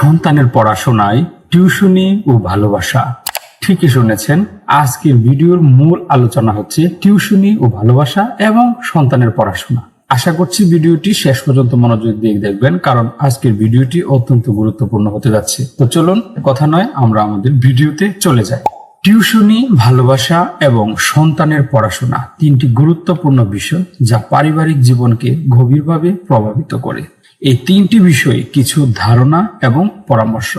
সন্তানের পড়াশোনায় টিউশনি ও ভালোবাসা। ঠিকই শুনেছেন আজকের ভিডিওর মূল আলোচনা হচ্ছে টিউশনি ও ভালোবাসা এবং সন্তানের পড়াশোনা। আশা করছি ভিডিওটি শেষ পর্যন্ত মনোযোগ দিয়ে দেখবেন, কারণ আজকের ভিডিওটি অত্যন্ত গুরুত্বপূর্ণ হতে যাচ্ছে। তো চলুন, কথা নয়, আমরা আমাদের ভিডিওতে চলে যাই। টিউশনি, ভালোবাসা এবং সন্তানের পড়াশোনা তিনটি গুরুত্বপূর্ণ বিষয় যা পারিবারিক জীবনকে গভীরভাবে প্রভাবিত করে। এই তিনটি বিষয়ে কিছু ধারণা এবং পরামর্শ।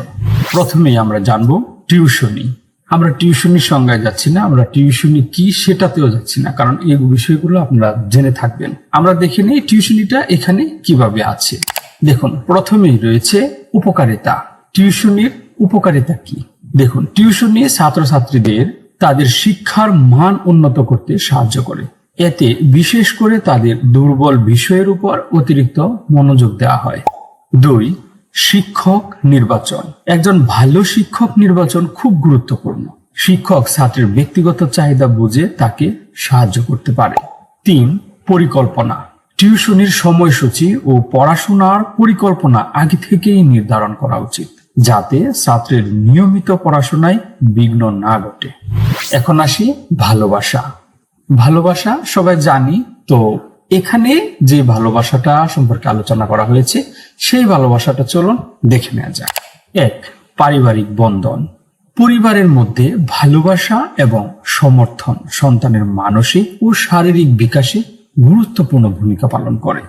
প্রথমেই আমরা জানব টিউশনি। আমরা টিউশনির সংজ্ঞায় যাচ্ছি না, আমরা টিউশনি কি সেটাতেও যাচ্ছি না, কারণ এই বিষয়গুলো আপনারা জেনে থাকবেন। আমরা দেখে নিই টিউশনিটা এখানে কীভাবে আছে। দেখুন, প্রথমেই রয়েছে উপকারিতা। টিউশনির উপকারিতা কি? দেখুন, টিউশনি ছাত্রছাত্রীদের তাদের শিক্ষার মান উন্নত করতে সাহায্য করে। এতে বিশেষ করে তাদের দুর্বল বিষয়ের উপর অতিরিক্ত মনোযোগ দেওয়া হয়। দুই, শিক্ষক নির্বাচন। একজন ভালো শিক্ষক নির্বাচন খুব গুরুত্বপূর্ণ। শিক্ষক ছাত্রের ব্যক্তিগত চাহিদা বুঝে তাকে সাহায্য করতে পারে। তিন, পরিকল্পনা। টিউশনির সময়সূচি ও পড়াশোনার পরিকল্পনা আগে থেকেই নির্ধারণ করা উচিত, যাতে ছাত্রের নিয়মিত পড়াশোনায় বিঘ্ন না ঘটে। এখন আসি ভালোবাসা। ভালোবাসা সবাই জানি, তো এখানে যে ভালোবাসাটা সম্পর্কে আলোচনা করা হয়েছে, সেই ভালোবাসাটা চলুন দেখে নেওয়া যাক। এক, পারিবারিক বন্ধন। পরিবারের মধ্যে ভালোবাসা এবং সমর্থন সন্তানের মানসিক ও শারীরিক বিকাশে গুরুত্বপূর্ণ ভূমিকা পালন করে।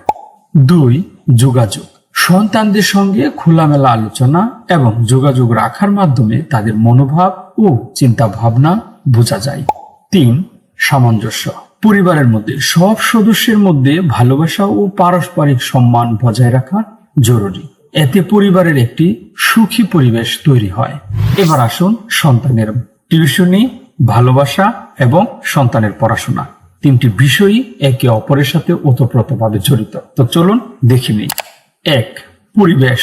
দুই, যোগাযোগ। সন্তানদের সঙ্গে খোলামেলা আলোচনা এবং যোগাযোগ রাখার মাধ্যমে তাদের মনোভাব ও চিন্তা ভাবনা বোঝা যায়। তিন সামঞ্জস্য। পরিবারের মধ্যে, সব সদস্যের মধ্যে ভালোবাসা ও পারস্পরিক সম্মান বজায় রাখা জরুরি। এতে পরিবারের একটি সুখী পরিবেশ তৈরি হয়। এবার আসুন সন্তানের টিউশনি ভালোবাসা এবং সন্তানের পড়াশোনা। তিনটি বিষয়ই একে অপরের সাথে ওতপ্রোতভাবে জড়িত। তো চলুন দেখে নিই। এক, পরিবেশ।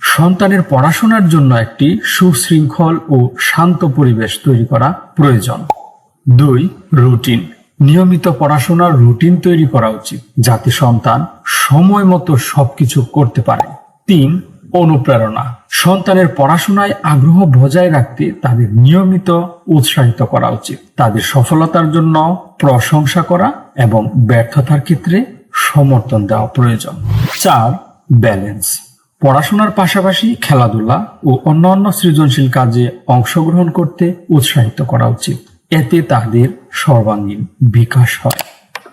সন্তানের পড়াশোনার জন্য একটি সুশৃঙ্খল ও শান্ত পরিবেশ তৈরি করা প্রয়োজন। দুই রুটিন নিয়মিত পড়াশোনার রুটিন তৈরি করা উচিত, যাতে সন্তান সময় মতো সবকিছু করতে পারে। তিন, অনুপ্রেরণা। সন্তানের পড়াশোনায় আগ্রহ বজায় রাখতে তাদের নিয়মিত উৎসাহিত করা উচিত। তাদের সফলতার জন্য প্রশংসা করা এবং ব্যর্থতার ক্ষেত্রে সমর্থন দেওয়া প্রয়োজন। চার ব্যালেন্স পড়াশোনার পাশাপাশি খেলাধুলা ও অন্যান্য সৃজনশীল কাজে অংশগ্রহণ করতে উৎসাহিত করা উচিত। এতে তাদের সর্বাঙ্গীন বিকাশ হয়।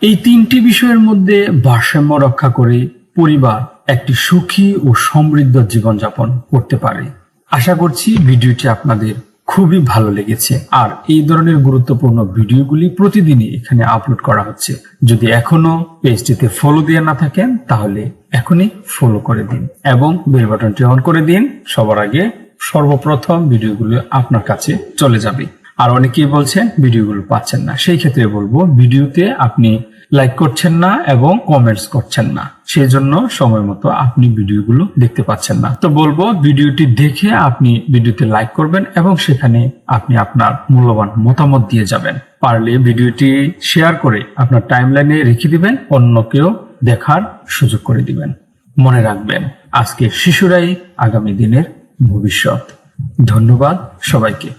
এই তিনটি বিষয়ের মধ্যে ভারসাম্য রক্ষা করে পরিবার একটি সুখী ও সমৃদ্ধ জীবনযাপন করতে পারে। আশা করছি ভিডিওটি আপনাদের খুবই ভালো লেগেছে। আর এই ধরনের গুরুত্বপূর্ণ ভিডিওগুলি প্রতিদিনই এখানে আপলোড করা হচ্ছে। যদি এখনও পেজটিতে ফলো দিয়ে না থাকেন, তাহলে এখনই ফলো করে দিন এবং বেল বাটনটি অন করে দিন। সবার আগে সর্বপ্রথম ভিডিওগুলো আপনার কাছে চলে যাবে। আর অনেকেই বলছেন ভিডিওগুলো পাচ্ছেন না। সেই ক্ষেত্রে বলব, ভিডিওতে আপনি লাইক করছেন না এবং কমেন্টস করছেন না। সেই জন্য সময় মতো আপনি ভিডিওগুলো দেখতে পাচ্ছেন না। তো বলব, ভিডিওটি দেখে আপনি ভিডিওতে লাইক করবেন এবং সেখানে আপনি আপনার মূল্যবান মতামত দিয়ে যাবেন। পারলে ভিডিওটি শেয়ার করে আপনার টাইমলাইনে রেখে দিবেন, অন্যকেও দেখার সুযোগ করে দিবেন। মনে রাখবেন, আজকে শিশুরাই আগামী দিনের ভবিষ্যৎ। ধন্যবাদ সবাইকে।